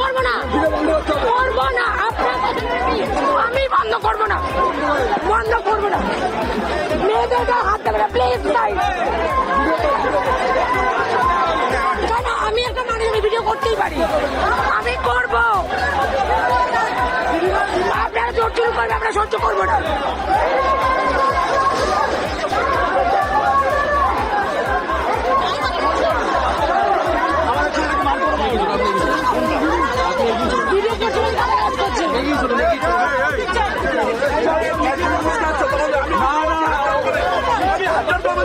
করব না। করব না। আমি বন্ধ করব না। বন্ধ করব না। মেয়েদের হাত দেবে না। প্লিজ ভাই আমি একটা মানুষ ভিডিও করতেই পারি। আমি করব। আপনারা জোর চুরি করবে আমরা সহ্য করব না।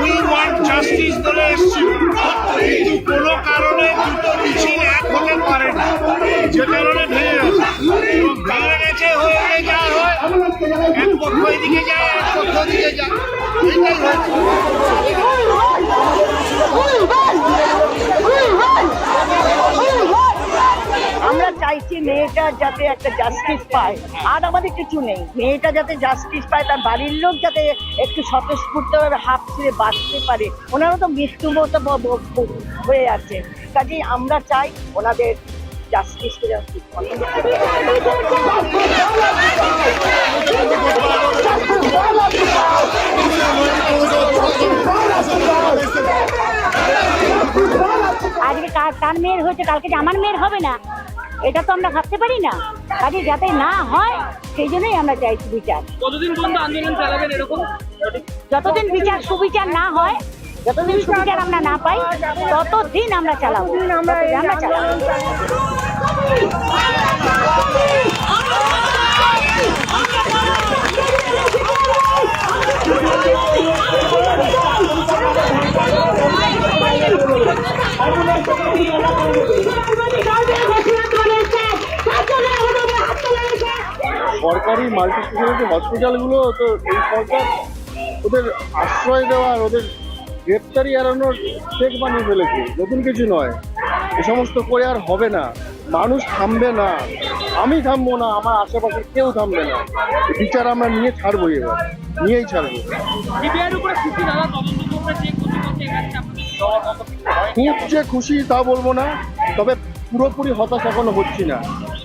উই ওয়ান্ট জাস্টিস ধরে এসছিল কিন্তু কোনো কারণে দুটো মিছিল এক হতে পারে না। যে কারণে ভেঙে গেছে ভেঙে গেছে, হয়ে যা হয়, এক পক্ষ এদিকে যায়, এক পক্ষ দিকে যায়। এটাই হয়েছে। চাইছি মেয়েটা যাতে একটা জাস্টিস পায়। আর আমাদের কিছু নেই। মেয়েটা যাতে জাস্টিস পায়, তার বাড়ির লোক যাতে একটু স্বতঃস্ফূর্তভাবে হাত ছেড়ে বাঁচতে পারে। ওনারও তো মৃত্যু মতো ব- ব- ব- হয়ে আছে। কাজেই আমরা চাই ওনাদের জাস্টিস আজকে কার মেয়ের হয়েছে? কালকে যে আমার মেয়ের হবে না? এটা তো আমরা ভাবতে পারি না। কাজে যাতে না হয় সেই জন্যই আমরা চাইছি বিচার। কতদিন পর্যন্ত আন্দোলন চালাবেন এরকম? যতদিন বিচার সুবিচার না হয় যতদিন সুবিচার আমরা না পাই ততদিন আমরা চালাবো। আমরা চালাবো। সরকারি মাল্টি স্পেশালিটি হসপিটালগুলো তো এই সরকার ওদের আশ্রয় দেওয়ার ওদের গ্রেপ্তারি এড়ানোর চেক বানিয়ে ফেলেছে। নতুন কিছু নয়। এ সমস্ত করে আর হবে না। মানুষ থামবে না। আমি থামবো না আমার আশেপাশে কেউ থামবে না। বিচার আমরা নিয়ে ছাড়বো এবার। নিয়েই ছাড়বো। খুব যে খুশি তা বলব না তবে পুরোপুরি হতাশ এখনও হচ্ছি না।